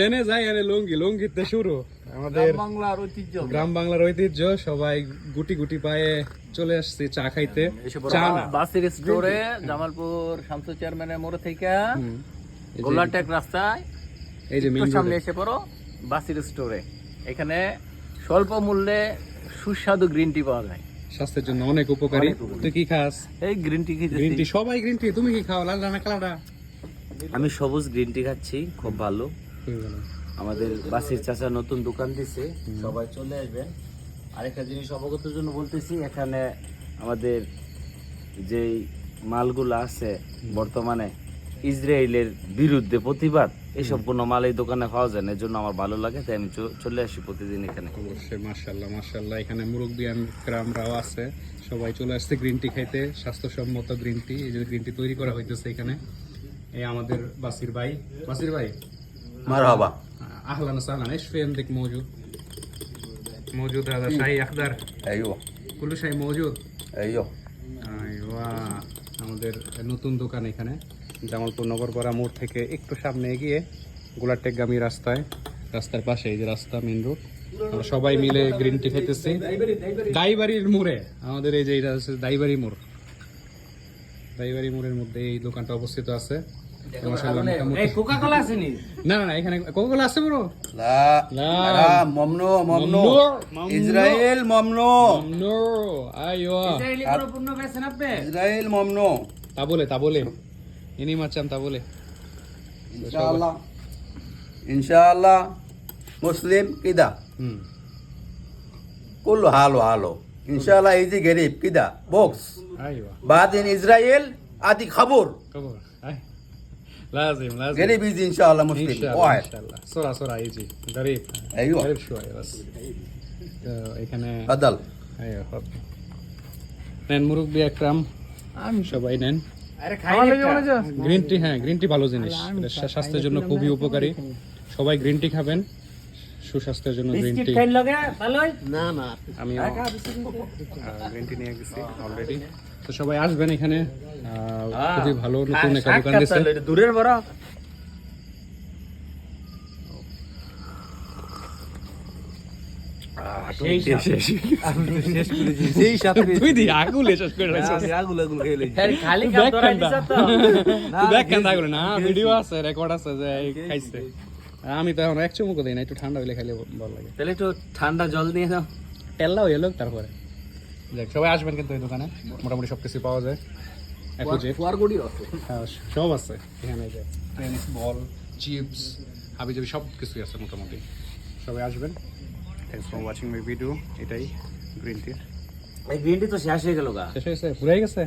ট্রেনে যাই এনে লুঙ্গি লুঙ্গিতে শুরু। আমাদের বাংলার ঐতিহ্য। গ্রাম বাংলার ঐতিহ্য সবাই গুটি গুটি পায়ে চলে আসছে চা খাইতে। চা বাসের স্টোরে জামালপুর শামসু চেয়ারম্যানের মোড় থেকে। গোলাটেক রাস্তায় এই যে সামনে এসে পড়ো বাসির স্টোরে এখানে স্বল্প মূল্যে সুস্বাদু গ্রিন টি পাওয়া যায়। স্বাস্থ্যের জন্য অনেক উপকারী। তুই কি খাস? এই গ্রিন টি গ্রিন টি সবাই গ্রিন টি তুমি কি খাও? লাল রানা কালাডা। আমি সবুজ গ্রিন টি খাচ্ছি খুব ভালো। আমাদের বাসির চাচা নতুন দোকান দিছে সবাই চলে আসবেন আরেকটা জিনিস অবগতের জন্য বলতেছি এখানে আমাদের যেই মালগুলো আছে বর্তমানে ইসরায়েলের বিরুদ্ধে প্রতিবাদ এইসব কোনো মাল এই দোকানে পাওয়া যায় না এর জন্য আমার ভালো লাগে তাই আমি চলে আসি প্রতিদিন এখানে। অবশ্যই মাশাল্লাহ মাশাল্লাহ এখানে মুরব্বিয়ান গ্রামরাও আছে সবাই চলে আসছে গ্রিন টি খাইতে স্বাস্থ্যসম্মত গ্রিন টি এই যে গ্রিন টি তৈরি করা হইতেছে এখানে। এই আমাদের বাসির ভাই বাসির ভাই মারহাবা اهلا وسهلا ايش في عندك موجود؟ موجود هذا شاي اخضر ايوه كل شيء موجود ايوه আইওয়া আমাদের নতুন দোকান এখানে জামালপুর নগরপাড়া মোড় থেকে একটু সামনে এগিয়ে গোলাটেকগামী রাস্তায় রাস্তার পাশে এই যে রাস্তা মেন রোড আমরা সবাই মিলে গ্রিন টি খাইতেছি দাইবাড়ির মোড়ে আমাদের এই যে এটা হচ্ছে দাইবাড়ি মোড় দাইবাড়ি মোড়ের মধ্যে এই দোকানটা অবস্থিত আছে না ইসরায়েল মুসলিম কিদা? কুল হালো হালো। ইনশাআল্লাহ ইজি গরিব কিদা? বক্স। বাদ ইন ইসরায়েল আদি খবর। খবর। لازم لازم قريب يجي إن شاء الله ان مسلم شاء الله واحد ان شاء الله بسرعه بسرعه يجي قريب أيوة. قريب شويه بس তো এখানে تفضل আইয়ো تفضل নেন মুরব্বি একরাম আমি সবাই নেন আরে খাই গ্রিন টি হ্যাঁ গ্রিন টি ভালো জিনিস এটা স্বা- স্বাস্থ্যের জন্য খুবই উপকারী সবাই গ্রিন টি খাবেন সুস্বাস্থ্যের জন্য গ্রিন টি লগে ভালোই না না আমি গ্রিন টি নিয়ে গেছি অলরেডি তো সবাই আসবেন এখানে আহ, খুবই ভালো নতুন একটা দোকান দিচ্ছে দূরের বড়। আমি তো এখন এক চুমুকও দিই না একটু ঠান্ডা হইলে খাইলে ভালো লাগে। তাহলে একটু ঠান্ডা জল দিয়ে দাও। তেল্লাও এলো তারপরে। দেখ সবাই আসবেন কিন্তু এই দোকানে। মোটামুটি সব কিছু পাওয়া যায়। সব আছে এখানে যে। বল চিপস হাবি জাবি সব কিছুই আছে মোটামুটি। সবাই আসবেন। Thanks for watching my video এটাই গ্রিন টি এই গ্রিন টি তো শেষ হয়ে গেল গা। শেষ হয়েছে? পুরাই গেছে?